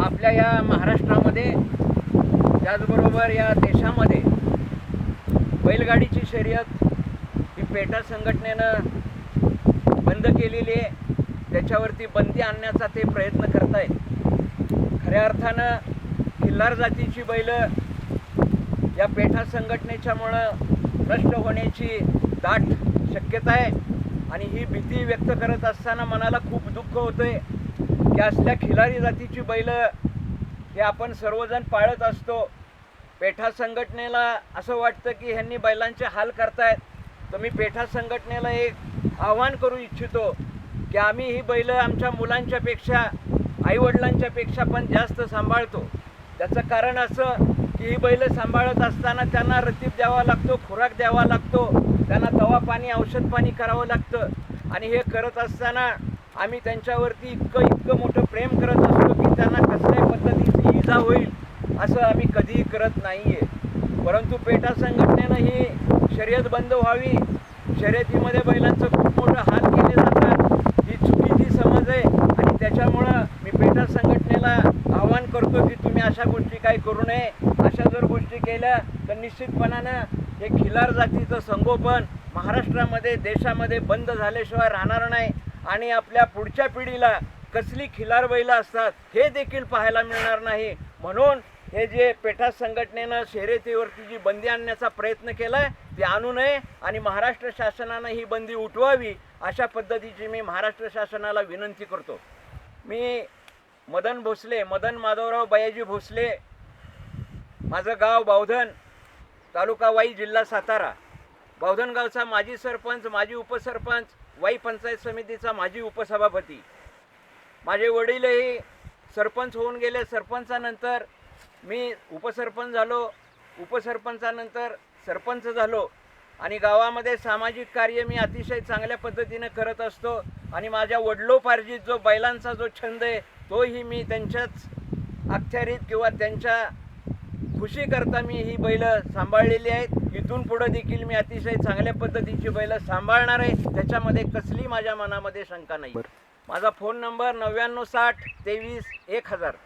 आपल्या या महाराष्ट्रामध्ये त्याचबरोबर या देशामध्ये बैलगाडीची शर्यत ही पेटा संघटनेनं बंद केलेली आहे. त्याच्यावरती बंदी आणण्याचा ते प्रयत्न करत आहेत खऱ्या अर्थानं खिल्लार जातीची बैलं या पेठा संघटनेच्यामुळं नष्ट होण्याची दाट शक्यता आहे. आणि ही भीती व्यक्त करत असताना मनाला खूप दुःख होतं आहे की असल्या खिलारी जातीची बैलं हे आपण सर्वजण पाळत असतो. पेठा संघटनेला असं वाटतं की ह्यांनी बैलांचे हाल करतायत. तर मी पेठा संघटनेला एक आव्हान करू इच्छितो की आम्ही ही बैलं आमच्या मुलांच्या पेक्षा आईवडिलांच्या पेक्षा पण जास्त सांभाळतो. त्याचं कारण असं की ही बैलं सांभाळत असताना त्यांना रतीब द्यावा लागतो खुराक द्यावा लागतो. त्यांना दवा पाणी औषध पाणी करावं लागतं. आणि हे करत असताना आम्ही त्यांच्यावरती इतकं इतकं मोठं प्रेम करत असतो की त्यांना कसल्याही पद्धतीची इजा होईल असं आम्ही कधीही करत नाही आहे परंतु पेटा संघटनेनं ही शर्यत बंद व्हावी. शर्यतीमध्ये बैलांचं खूप मोठं हाल केले जातात. ही चुकीची समज आहे आणि त्याच्यामुळं मी पेटा संघटनेला आवाहन करतो की तुम्ही अशा गोष्टी काही करू नये. अशा जर गोष्टी केल्या तर निश्चितपणानं हे खिलार जातीचं संगोपन महाराष्ट्रामध्ये देशामध्ये बंद झाल्याशिवाय राहणार नाही. आणि आपल्या पुढच्या पिढीला कसली खिलारबैलं असतात हे देखील पाहायला मिळणार नाही. म्हणून हे जे पेठा संघटनेनं शर्यतीवरती जी बंदी आणण्याचा प्रयत्न केला आहे ते आणू नये आणि महाराष्ट्र शासनानं ही बंदी उठवावी अशा पद्धतीची मी महाराष्ट्र शासनाला विनंती करतो. मी मदन भोसले मदन माधवराव बयाजी भोसले माझं गाव बावधन तालुका वाई जिल्हा सातारा. बावधनगावचा माजी सरपंच माजी उपसरपंच वाई पंचायत समितीचा माजी उपसभापती. माझे वडीलही सरपंच होऊन गेले. सरपंचानंतर मी उपसरपंच झालो. उपसरपंचानंतर सरपंच झालो. आणि गावामध्ये सामाजिक कार्य मी अतिशय चांगल्या पद्धतीनं करत असतो. आणि माझ्या वडलोपार्जित जो बैलांचा जो छंद आहे तोही मी त्यांच्याच अखत्यारीत किंवा त्यांच्या खुशीकरता मी ही बैलं सांभाळलेली आहेत. इथून पुढं देखील मी अतिशय चांगल्या पद्धतीची बैलं सांभाळणार आहे. त्याच्यामध्ये कसली माझ्या मनामध्ये शंका नाही. माझा फोन नंबर नव्याण्णव साठ तेवीस एक हजार.